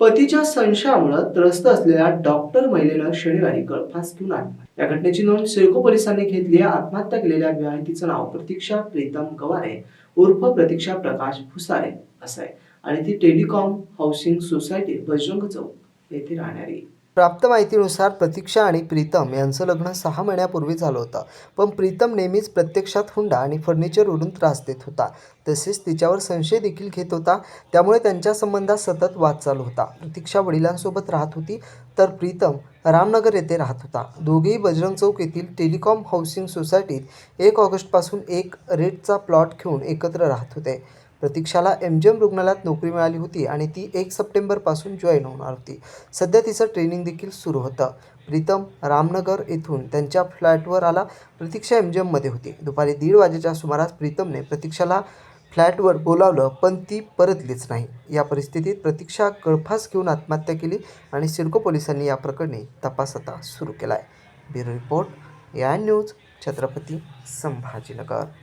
पतीच्या संशयामुळे त्रस्त असलेल्या डॉक्टर महिलेनं शनिवारी गळफास घेऊन आत्महत्या या घटनेची नोंद सिडको पोलिसांनी घेतली आहे. आत्महत्या केलेल्या विवाहितीचं नाव प्रतीक्षा प्रीतम गवारे उर्फ प्रतीक्षा प्रकाश भुसारे असं आहे. आणि ती telecom housing society Bajrang Chowk येथे राहणारी. प्राप्त माहितीनुसार प्रतीक्षा आणि प्रीतम यांचं लग्न सहा महिन्यापूर्वी झालं होतं. पण प्रीतम नेहमीच प्रत्यक्षात हुंडा आणि फर्निचरवरून त्रास देत होता. तसेच तिच्यावर संशय देखील घेत होता. त्यामुळे त्यांच्या संबंधात सतत वाद चालू होता. प्रतीक्षा वडिलांसोबत राहत होती तर प्रीतम रामनगर येथे राहत होता. दोघेही बजरंग चौक येथील टेलिकॉम हाऊसिंग सोसायटीत एक ऑगस्टपासून एक रेटचा प्लॉट घेऊन एकत्र राहत होते. प्रतीक्षाला एम जी एम रुग्णालयात नोकरी मिळाली होती आणि ती एक सप्टेंबरपासून जॉईन होणार होती. सध्या तिचं ट्रेनिंग देखील सुरू होतं. प्रीतम रामनगर येथून त्यांच्या फ्लॅटवर आला. प्रतीक्षा एम जी एममध्ये होती. दुपारी दीड वाजेच्या सुमारास प्रीतमने प्रतीक्षाला फ्लॅटवर बोलावलं पण ती परतलीच नाही. या परिस्थितीत प्रतीक्षा गळफास घेऊन आत्महत्या केली आणि सिडको पोलिसांनी या प्रकरणी तपास आता सुरू केला आहे ब्युरो रिपोर्ट या न्यूज छत्रपती संभाजीनगर.